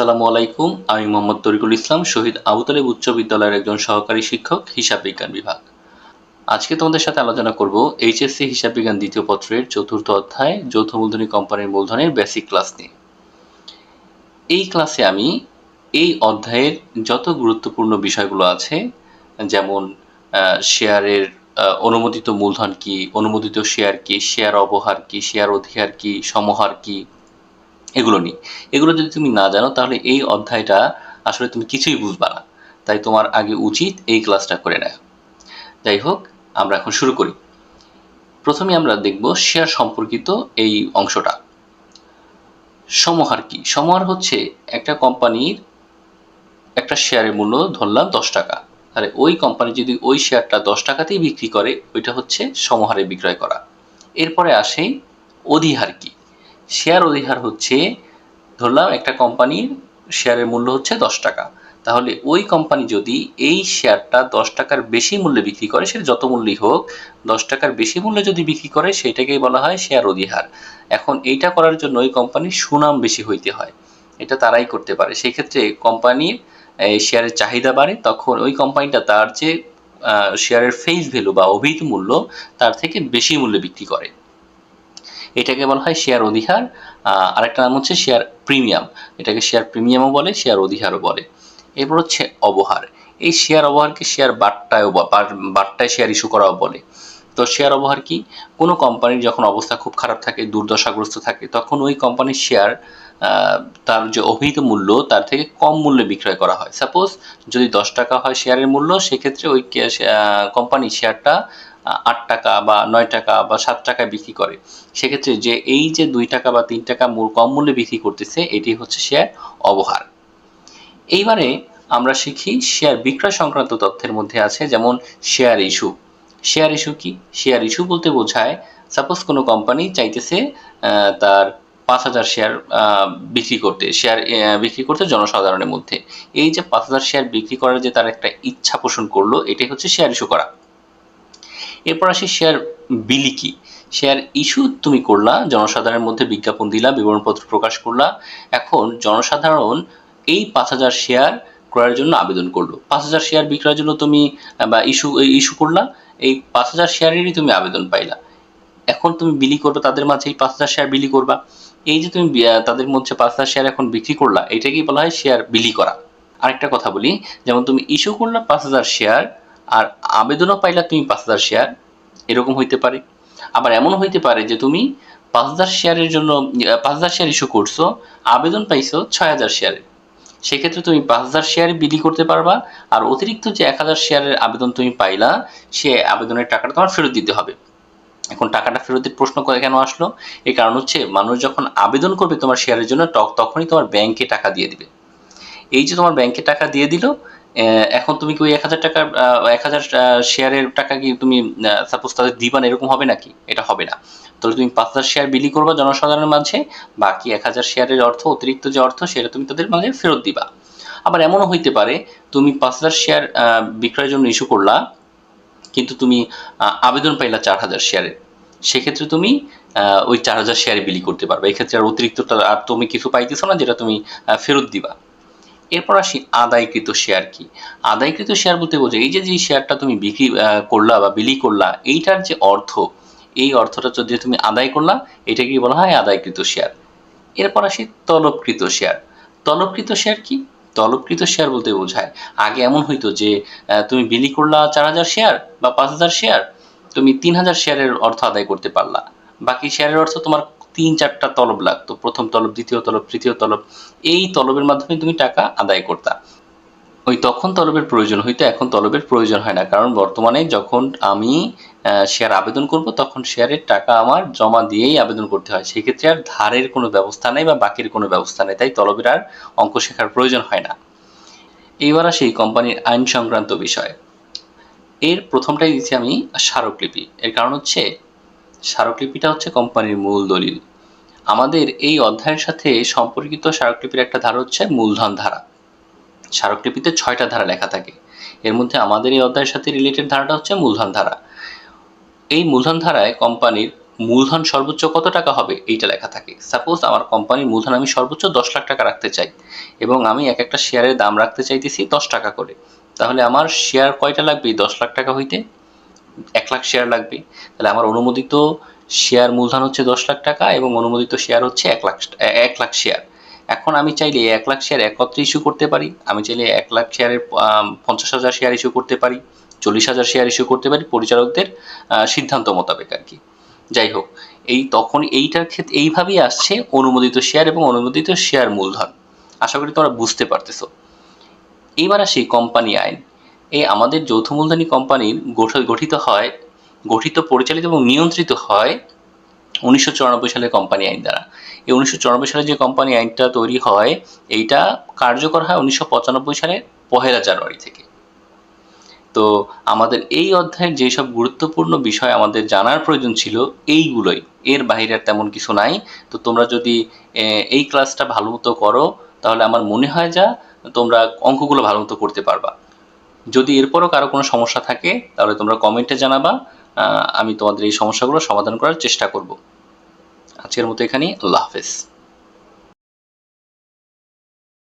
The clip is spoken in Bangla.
আসসালামু আলাইকুম, আমি মোহাম্মদ তরিকুল ইসলাম, শহীদ আবু তালেব উচ্চ বিদ্যালয়ের একজন সহকারী শিক্ষক, হিসাব বিজ্ঞান বিভাগ। আজকে তোমাদের সাথে আলোচনা করব এইচএসসি হিসাব বিজ্ঞান দ্বিতীয় পত্রের চতুর্থ অধ্যায়, যৌথ মূলধনী কোম্পানির মূলধনের বেসিক ক্লাস নিয়ে। এই ক্লাসে আমি এই অধ্যায়ের যত গুরুত্বপূর্ণ বিষয়গুলো আছে, যেমন শেয়ারের অনুমোদিত মূলধন কি, অনুমোদিত শেয়ার কি, শেয়ার অবহার কি, শেয়ার অধিকার কি, সমহার কি এগুলো নিয়ে। এগুলো যদি তুমি না জানো, তাহলে এই অধ্যায়টা আসলে তুমি কিছুই বুঝবা না। তাই তোমার আগে উচিত এই ক্লাসটা করে নেওয়া যাই হোক, আমরা এখন শুরু করি। প্রথমে আমরা দেখব শেয়ার সম্পর্কিত এই অংশটা। সমহার কি? সমহার হচ্ছে একটা কোম্পানির একটা শেয়ারের মূল্য ধরলাম দশ টাকা। তাহলে ওই কোম্পানি যদি ওই শেয়ারটা দশ টাকাতেই বিক্রি করে, ওইটা হচ্ছে সমহারে বিক্রয় করা। এরপরে আসে অধিহার কি? শেয়ার অধিহার হচ্ছে, ধরলাম একটা কোম্পানির শেয়ারের মূল্য হচ্ছে দশ টাকা। তাহলে ওই কোম্পানি যদি এই শেয়ারটা দশ টাকার বেশি মূল্যে বিক্রি করে, সেটা যত মূল্যই হোক, দশ টাকার বেশি মূল্যে যদি বিক্রি করে, সেটাকেই বলা হয় শেয়ার অধিহার। এখন এইটা করার জন্য ওই কোম্পানির সুনাম বেশি হইতে হয়। এটা তারাই করতে পারে। সেই ক্ষেত্রে কোম্পানির শেয়ারের চাহিদা বাড়ে, তখন ওই কোম্পানিটা তার যে শেয়ারের ফেস ভ্যালু বা অভিহিত মূল্য, তার থেকে বেশি মূল্যে বিক্রি করে। এটাকে বলা হয় শেয়ার অধিহার। আহ, আরেকটা নাম হচ্ছে শেয়ার প্রিমিয়াম। এটাকে শেয়ার প্রিমিয়ামও বলে শেয়ার অধিহারও বলে। এরপর হচ্ছে অবহার। এই শেয়ার অবহারকে শেয়ার বাট্টায়ও বাট্টায় শেয়ার ইস্যু করাও বলে। তো শেয়ার অবহার কি? কোনো কোম্পানির যখন অবস্থা খুব খারাপ থাকে দুর্দশাগ্রস্ত থাকে তখন ওই কোম্পানির শেয়ার তার যে অভিহিত মূল্য তার থেকে কম মূল্যে বিক্রয় করা হয়। সাপোজ যদি দশ টাকা হয় শেয়ারের মূল্য সেক্ষেত্রে ওই কোম্পানির শেয়ারটা আট টাকা বা নয় টাকা বা সাত টাকায় বিক্রি করে। সেক্ষেত্রে যে এই যে দুই টাকা বা তিন টাকা মূল- কম মূল্যে বিক্রি করতেছে, এটি হচ্ছে শেয়ার অবহার। এইবারে আমরা শিখি শেয়ার বিক্রয় সংক্রান্ত তথ্যের মধ্যে আছে, যেমন শেয়ার ইস্যু শেয়ার ইস্যু কি? শেয়ার ইস্যু বলতে বোঝায় সাপোজ কোনো কোম্পানি চাইতেছে তার পাঁচ হাজার শেয়ার বিক্রি করতে শেয়ার বিক্রি করতে জনসাধারণের মধ্যে। এই যে পাঁচ হাজার শেয়ার বিক্রি করার যে তার একটা ইচ্ছা পোষণ করল, এটাই হচ্ছে শেয়ার ইস্যু করা। এরপর আসি শেয়ার বিলি কি? শেয়ার ইস্যু তুমি করলা, জনসাধারণের মধ্যে বিজ্ঞাপন দিলা, বিবরণপত্র প্রকাশ করলা, এখন জনসাধারণ এই পাঁচ হাজার শেয়ার ক্রয়ের জন্য আবেদন করল। পাঁচ হাজার শেয়ার বিক্রয়ের জন্য তুমি বা ইস্যু ইস্যু করলা, এই পাঁচ হাজার শেয়ারেরই তুমি আবেদন পাইলা। এখন তুমি বিলি করবে, তাদের মাঝে এই পাঁচ হাজার শেয়ার বিলি করবা। এই যে তুমি তাদের মধ্যে পাঁচ হাজার শেয়ার এখন বিক্রি করলা, এটাকেই বলা হয় শেয়ার বিলি করা। আরেকটা কথা বলি, যেমন তুমি ইস্যু করলা পাঁচ হাজার শেয়ার আর আবেদনও পাইলা তুমি পাঁচ হাজার শেয়ার এরকম হইতে পারে। আবার এমন হইতে পারে যে তুমি পাঁচ হাজার শেয়ারের জন্য পাঁচ হাজার শেয়ার ইস্যু করছ, আবেদন পাইছো ছয় হাজার শেয়ারের সেক্ষেত্রে তুমি পাঁচ হাজার শেয়ার বিলি করতে পারবা, আর অতিরিক্ত যে এক হাজার শেয়ারের আবেদন তুমি পাইলা, সে আবেদনের টাকাটা তোমার ফেরত দিতে হবে। এখন টাকাটা ফেরতের প্রশ্ন করে কেন আসলো? এই কারণ হচ্ছে মানুষ যখন আবেদন করবে তোমার শেয়ারের জন্য তখনই তোমার ব্যাংকে টাকা দিয়ে দিবে। এই যে তোমার ব্যাংকে টাকা দিয়ে দিল এখন তুমি কি ওই এক হাজার টাকার এক হাজার শেয়ারের টাকা কি তুমি সাপোজ তাদের দিবা এরকম হবে নাকি? এটা হবে না। তাহলে তুমি পাঁচ হাজার শেয়ার বিলি করবা জনসাধারণের মাঝে, বাকি এক হাজার শেয়ারের অর্থ, অতিরিক্ত যে অর্থ, সেটা তুমি তাদের মাঝে ফেরত দিবা। আবার এমনও হইতে পারে, তুমি পাঁচ হাজার শেয়ার বিক্রয়ের জন্য ইস্যু করলা, কিন্তু তুমি আবেদন পাইলা চার হাজার শেয়ারের সেক্ষেত্রে তুমি ওই চার হাজার শেয়ারে বিলি করতে পারবে। এক্ষেত্রে আর অতিরিক্ত আর তুমি কিছু পাইতেছো না, যেটা তুমি ফেরত দিবা। এরপর আসি আদায়কৃত শেয়ার কি? আদায়কৃত শেয়ার বলতে বোঝে এই যে যে শেয়ারটা তুমি বিক্রি করলা বা বিলি করলা, এইটার যে অর্থ, এই অর্থটা যদি তুমি আদায় করলা এটাকে বলা হয় আদায়কৃত শেয়ার এরপর আসি তলবকৃত শেয়ার তলবকৃত শেয়ার কি? তলবকৃত শেয়ার বলতে বোঝায়, আগে এমন হইতো যে তুমি বিলি করলা চার হাজার শেয়ার বা পাঁচ হাজার শেয়ার তুমি তিন হাজার শেয়ারের অর্থ আদায় করতে পারলা। বাকি শেয়ারের অর্থ তোমার তিন, চারটা তলব লাগতো। প্রথম তলব, দ্বিতীয় তলব, তৃতীয় তলব। এই তলবের মাধ্যমে তুমি টাকা আদায় করতা। ওই তখন তলবের প্রয়োজন হইতো, এখন তলবের প্রয়োজন হয় না। কারণ বর্তমানে যখন আমি শেয়ার আবেদন করব, তখন শেয়ারের টাকা আমার জমা দিয়েই আবেদন করতে হয়। সেক্ষেত্রে আর ধারের কোনো ব্যবস্থা নেই বা বাকির কোনো ব্যবস্থা নেই। তাই তলবের আর অঙ্ক শেখার প্রয়োজন হয় না। এইবার আসি কোম্পানির আইন সংক্রান্ত বিষয়। এর প্রথমটাই দিচ্ছি আমি স্মারকলিপি। এর কারণ হচ্ছে স্মারকলিপিটা হচ্ছে কোম্পানির মূল দলিল। আমাদের এই অধ্যায়ের সাথে সম্পর্কিত স্মারকলিপির একটা ধারা হচ্ছে মূলধন ধারা। স্মারকলিপিতে ছয়টা ধারা লেখা থাকে। এর মধ্যে আমাদের এই অধ্যায়ের সাথে রিলেটেড ধারাটা হচ্ছে মূলধন ধারা। এই মূলধন ধারায় কোম্পানির মূলধন সর্বোচ্চ কত টাকা হবে এইটা লেখা থাকে। সাপোজ আমার কোম্পানির মূলধন আমি সর্বোচ্চ দশ লাখ টাকা রাখতে চাই এবং আমি এক একটা শেয়ারের দাম রাখতে চাইতেছি দশ টাকা করে। তাহলে আমার শেয়ার কয়টা লাগবে দশ লাখ টাকা হইতে? এক লাখ শেয়ার লাগবে। তাহলে আমার অনুমোদিত শেয়ার মূলধন হচ্ছে দশ লাখ টাকা এবং অনুমোদিত শেয়ার হচ্ছে এক লাখ এক লাখ শেয়ার এখন আমি চাইলে এক লাখ শেয়ার একত্রে ইস্যু করতে পারি। আমি চাইলে এক লাখ শেয়ারের পঞ্চাশ হাজার শেয়ার ইস্যু করতে পারি, চল্লিশ হাজার শেয়ার ইস্যু করতে পারি পরিচালকদের সিদ্ধান্ত মোতাবেক আর কি। যাই হোক, এই তখন এইটার ক্ষেত্রে এইভাবেই আসছে অনুমোদিত শেয়ার এবং অনুমোদিত শেয়ার মূলধন। আশা করি তোমরা বুঝতে পারতেছো। এইবার আসি কোম্পানি আইন। এই আমাদের যৌথ মূলধনী কোম্পানির গঠিত হয়, গঠিত, পরিচালিত এবং নিয়ন্ত্রিত হয় উনিশশো সালের কোম্পানি আইন দ্বারা। এই উনিশশো চুরানব্বই সালে যে কোম্পানি আইনটা তৈরি হয়, এইটা কার্যকর হয় উনিশশো সালের পহেলা জানুয়ারি থেকে। তো আমাদের এই অধ্যায়ের যেসব গুরুত্বপূর্ণ বিষয় আমাদের জানার প্রয়োজন ছিল, এইগুলোই। এর বাইরে আর তেমন কিছু নাই। তো তোমরা যদি এই ক্লাসটা ভালো মতো করো, তাহলে আমার মনে হয় যা তোমরা অঙ্কগুলো ভালো মতো করতে পারবা। যদি এরপরও কারও কোনো সমস্যা থাকে, তাহলে তোমরা কমেন্টে জানাবা। আমি তোমাদের এই সমস্যাগুলো সমাধান করার চেষ্টা করব। আজকের মতো এখানেই, আল্লাহ হাফেজ।